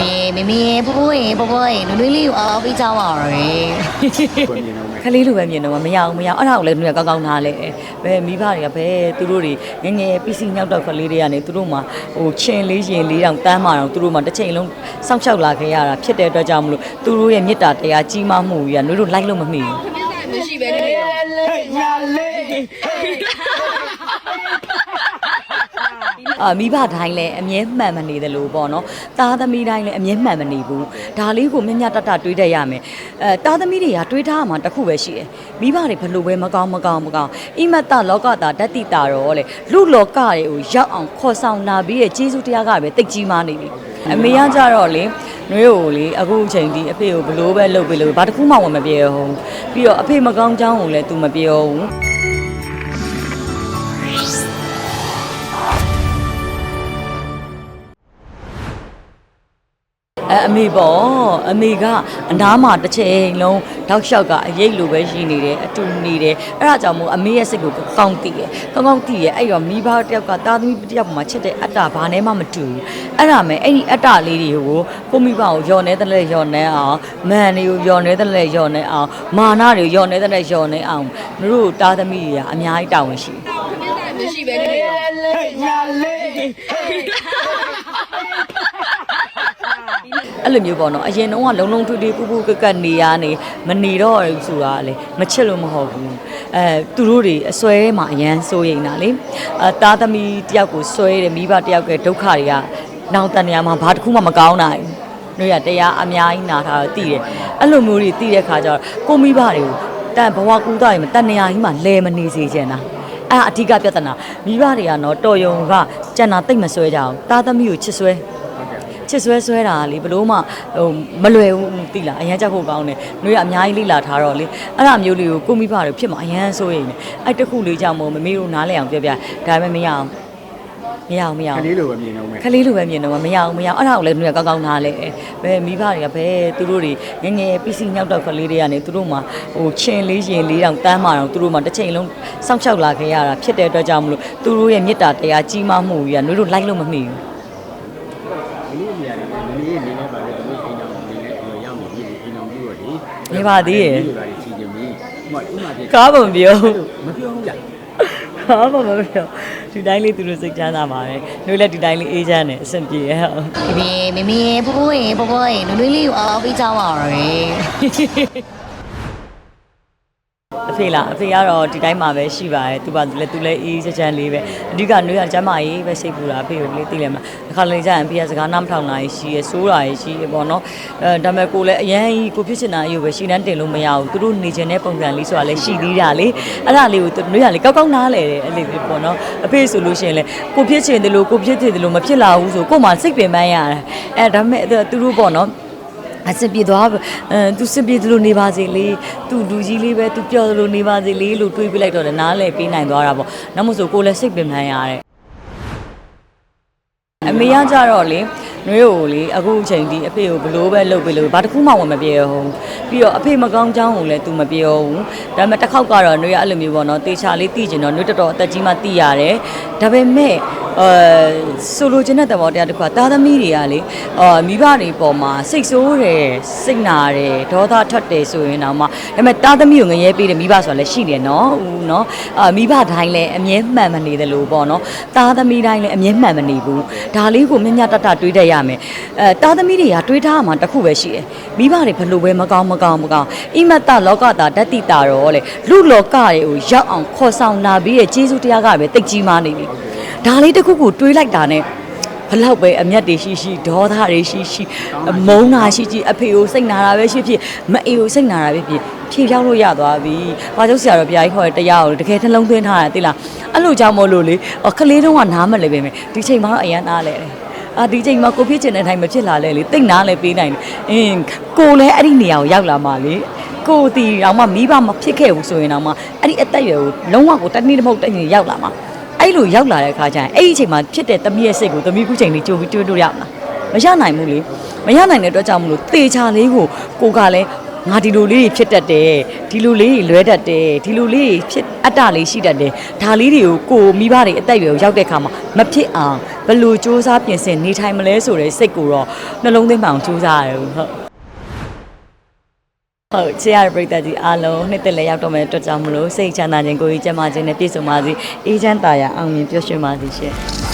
ဖေမမေဖိုးဖိုးရေဖိုးဖိုးရေနွေနွေလေးကိုအားပေးကြပါရယ်ကိုမြင်တော့မယ်ခလေးလိုပဲမြင်တော့မရအောင်မရအောင်အဲ့ဒါကိုလည်းသူကကောင်းကောင်းထားလဲဘယ်မိဘတွေကဘယ်သူတို့တွေငယ်ငယ်ပစ္စည်းညောက်တော့ခလေးတွေကနေသူတို့မှဟိုချင်းလေးရင်လေးတောင်တန်းမာတော့သူတို့မှတစ်ချိန်လုံးစောင့်ရှောက်လာခဲ့ရတာဖြစ်တဲ့အတွက်ကြောင့်မလို့သူတို့ရဲ့မေတ္တာတရားကြီးမားမှုကြီးကနှွေတို့လိုက်လို့မမိဘူးမရှိပဲနေတော့ညာလေး အာမိဘတိုင်းလည်းအမြဲမှန်မနေတယ်လို့ပေါ့နော်သားသမီးတိုင်းလည်းအမြဲမှန်မနေဘူးဒါလေးကိုမြတ်မြတ်တတတွေးတတ်ရမယ်အဲသားသမီးတွေကတွေးထားမှတစ်ခုပဲရှိတယ်မိဘတွေဘလို့ပဲမကောင်းမကောင်းမကောင်းအိမတ္တလောကတာဓာတ္တိတာတော့လေလူလောကတွေကိုရောက်အောင်ခေါ်ဆောင်လာပြီးရဲ့ကျေးဇူးတရားကပဲတိတ်ကြီးမားနေပြီအမေကကြတော့လေနှွေးကိုလေအခုအချိန်ဒီအဖေကိုဘလို့ပဲလုပ်ပေးလို့ဘာတစ်ခုမှဝင်မပြေဘူးပြီးတော့အဖေမကောင်းချောင်းကိုလည်း तू မပြောဘူး အဲအမေပေါ့အမေကအနားမှာတစ်ချိန်လုံးတောက်လျှောက်ကအရေးလိုပဲရှိနေတယ်အတူနေတယ်အဲ့ဒါကြောင့်မို့အမေရဲ့စိတ်ကိုကောင်းသိတယ်ကောင်းကောင်းသိရဲ့အဲ့တော့မိဘတစ်ယောက်ကတာသမီတစ်ယောက်မှာချစ်တဲ့အတ္တဘာနဲ့မှမတူဘူးအဲ့ဒါမဲ့အဲ့ဒီအတ္တလေးတွေကိုကိုမိဘကိုယော်နေတဲ့လဲယော်နေအောင်မန်တွေကိုယော်နေတဲ့လဲယော်နေအောင်မာနတွေကိုယော်နေတဲ့လဲယော်နေအောင်တို့တာသမီတွေကအများကြီးတာဝန်ရှိတယ်မရှိပဲနေတော့ညာလေး အဲ့လိုမျိုးပေါ့နော်အရင်တော့ကလုံလုံထွေးထွေးပူပူကက်ကက်နေရနေမနေတော့ဘူးဆိုတာလေမချစ်လို့မဟုတ်ဘူးအဲသူတို့တွေအစွဲမှာအရန်စိုးရိမ်တာလေအဲသားသမီးတယောက်ကိုစွဲတယ်မိဘတယောက်ကဒုက္ခတွေကနောင်တန်နေရာမှာဘာတစ်ခုမှမကောင်းနိုင်ဘူးတို့ရတရားအများကြီးနာထားတော့တည်တယ်အဲ့လိုမျိုးတွေတည်တဲ့ခါကျတော့ကိုမိဘတွေကိုတန်ဘဝကူးသားရင်တန်နေရာကြီးမှာလဲမနေစေချင်တာအဲ့အဓိကပြဿနာမိဘတွေကတော့တော်ယုံကကြံတာတိတ်မစွဲကြအောင်သားသမီးကိုချစ်စွဲ ချစ်ဆွဲဆွဲတာလေဘလို့မှဟိုမလွယ်ဘူးတိလားအရန်ကြက်ဖို့ကောင်းတယ်နှွေးကအများကြီးလိလာထားတော့လေအဲ့ဒါမျိုးလေးကိုကိုမိဘတွေဖြစ်မှာအရန်ဆိုရင်အဲ့တခုလေးကြောင့်မို့မမေတို့နားလဲအောင်ပြောပြဒါပေမဲ့မရအောင်မရအောင်မရခအောင်လေးလိုပဲမြင်တော့မယ်ခလေးလိုပဲမြင်တော့မရအောင်မရအောင်အဲ့ဒါကိုလည်းနှွေးကကောင်းကောင်းထားလဲဘယ်မိဘတွေကဘယ်သူတို့တွေငယ်ငယ်ပစ္စည်းညောက်တော့ခလေးတွေကနေသူတို့မှဟိုချင်းလေးရင်လေးတောင်တန်းမာတော့သူတို့မှတစ်ချိန်လုံးစောင့်ရှောက်လာခဲ့ရတာဖြစ်တဲ့အတွက်ကြောင့်မလို့သူတို့ရဲ့မေတ္တာတရားကြီးမားမှုကြီးကနှွေးတို့လိုက်လို့မမိဘူး ဒီလိုနေရတယ်ဒီနေ့နေနေပါလေဒီအိမ်တော်နေနေဒီရောက်နေပြီအိမ်တော်ပြီးတော့လေနေပါသေးရဲ့ဒီလိုလာချီချင်ပြီဥမာဥမာပြကားပုံပြောမပြောဘူးလားဟာမမပြောဒီတိုင်းလေးသူတို့စိတ်ချမ်းသာပါတယ်တို့လည်းဒီတိုင်းလေးအေးချမ်းတယ်အဆင်ပြေရဲ့ဟုတ်ဖေဖေမမေဖိုးဖိုးရေဖိုးဖိုးရေနွေနွေလေးကိုအားပေးကြပါရယ်အ ဖေလားအဖေကတော့ဒီတိုင်းမှာပဲရှိပါတယ်သူပါသူလည်းသူလည်းအေးချမ်းချမ်းလေးပဲအဓိကနှွေးရကျမ်းမာရေးပဲစိတ်ပူတာအဖေကိုလေးသိလဲမလားတစ်ခါလေကြာရင်အဖေကစကားနားမထောင်နိုင်ရှိရဆိုးတာရရှိရပေါ့နော်အဲဒါပေမဲ့ကိုလည်းအရန်ကြီးကိုဖြစ်ချင်တာအယူပဲရှင်းတန်းတင်လို့မရဘူးသူတို့နေချင်တဲ့ပုံစံလေးဆိုတာလည်းရှိသေးတာလေအဲ့ဒါလေးကိုသူနှွေးရလေကောက်ကောက်နားလဲတယ်အဲ့လိုမျိုးပေါ့နော်အဖေဆိုလို့ရှိရင်လေကိုဖြစ်ချင်တယ်လို့ကိုဖြစ်တယ်လို့မဖြစ်လာဘူးဆိုကို့မှာစိတ်ပင်ပန်းရတယ်အဲဒါပေမဲ့သူတို့ပေါ့နော် အစင်ပြေသွားအဲသူစင်ပြေသလိုနေပါစေလေသူလူကြီးလေးပဲသူပျော်သလိုနေပါစေလေလို့တွေးပြလိုက်တော့လည်းနားလဲပေးနိုင်သွားတာပေါ့နောက်မို့ဆိုကိုယ်လည်းစိတ်ပင်ပန်းရတဲ့အမေကကြတော့လေနှွေးကိုလေအခုအချိန်ဒီအဖေကိုဘလို့ပဲလုပ်ပေးလို့ဘာတစ်ခုမှဝင်မပြေဘူးပြီးတော့အဖေမကောင်းချောင်းကိုလည်း तू မပြောဘူးဒါပေမဲ့တစ်ခေါက်ကတော့နှွေးကအဲ့လိုမျိုးပေါ့နော်တေချာလေးသိကျင်တော့နှွေးတော်တော်အသက်ကြီးမှသိရတယ်ဒါပေမဲ့အဲဆိုလိုချင်တဲ့သဘောတရားတစ်ခုကသားသမီးတွေကလေအာမိဘတွေပေါ်မှာစိတ်ဆိုးတယ်စိတ်နာတယ်ဒေါသထွက်တယ်ဆိုရင်တော့မှဒါပေမဲ့သားသမီးကိုငရဲပေးတယ်မိဘဆိုတာလည်းရှိတယ်နော်ဦးနော်အာမိဘတိုင်းလည်းအမြဲမှန်မနေတယ်လို့ပေါ့နော်သားသမီးတိုင်းလည်းအမြဲမှန်မနေဘူးဒါလေးကိုမြတ်မြတ်တတတွေးတတ်ရမယ်အဲသားသမီးတွေကတွေးထားမှတစ်ခုပဲရှိတယ်မိဘတွေဘလို့ပဲမကောင်းမကောင်းမကောင်းအိမတ္တလောကတာဓာတ္တိတာတော့လေလူလောကတွေကိုရောက်အောင်ခေါ်ဆောင်လာပြီးရဲ့ကျေးဇူးတရားကပဲတိတ်ကြီးမားနေပြီ ဒါလေးတစ်ခုခုတွေးလိုက်တာနဲ့ဘလောက်ပဲအမျက်တွေရှိရှိဒေါသတွေရှိရှိမုန်းတာရှိရှိအဖေကိုစိတ်နာတာပဲရှိဖြစ်မအေကိုစိတ်နာတာပဲဖြစ်ဖြေပြောင်းလို့ရသွားပြီ။ဘာကြောင့်ဆရာတော်ဘုရားကြီးခေါ်တဲ့တရားကိုတကယ်နှလုံးသွင်းထားတာသိလား။အဲ့လိုကြောင့်မို့လို့လေအော်ကလေးတုန်းကနားမလဲပဲမယ်ဒီချိန်မှာတော့အရန်နားလဲတယ်။အာဒီချိန်မှာကိုဖြစ်ချင်တဲ့အတိုင်းမဖြစ်လာလဲလေတိတ်နားလဲပေးနိုင်တယ်။အင်းကိုလည်းအဲ့ဒီနေရာကိုရောက်လာမှလေကိုတီတော့မှမိဘမဖြစ်ခဲ့ဘူးဆိုရင်တော့မှအဲ့ဒီအသက်အရွယ်ကိုလုံးဝကိုတနည်းတစ်မဟုတ်တစ်နည်းရောက်လာမှာ အဲ့လိုရောက်လာတဲ့အခါကျရင်အဲ့ဒီအချိန်မှာဖြစ်တဲ့သမီးရဲ့စိတ်ကိုသမီးခုချိန်လေးကြိုပြီးတွေးလို့ရမှာမရနိုင်ဘူးလေမရနိုင်တဲ့အတွက်ကြောင့်မလို့တေချာလေးကိုကိုကလည်းငါဒီလိုလေးတွေဖြစ်တတ်တယ်ဒီလိုလေးတွေလွဲတတ်တယ်ဒီလိုလေးတွေဖြစ်အတ္တလေးရှိတတ်တယ်ဒါလေးတွေကိုကိုမိဘတွေအသက်အရွယ်ကိုရောက်တဲ့ခါမှာမဖြစ်အောင်ဘယ်လိုစူးစမ်းပြင်ဆင်နေထိုင်မလဲဆိုတဲ့စိတ်ကိုတော့နှလုံးသွင်းမှအောင်စူးစမ်းရတယ်ဟုတ် ဟုတ်ချစ်ရတဲ့ပရိသတ်ကြီးအားလုံးနှစ်သက်လည်းရောက်တော့မယ်အတွက်ကြောင့်မလို့စိတ်ချမ်းသာခြင်းကိုယ်ကြီးကျန်းမာခြင်းနဲ့ပြည့်စုံပါစေအေးချမ်းသာရအောင်မြင်ပျော်ရွှင်ပါစေရှင်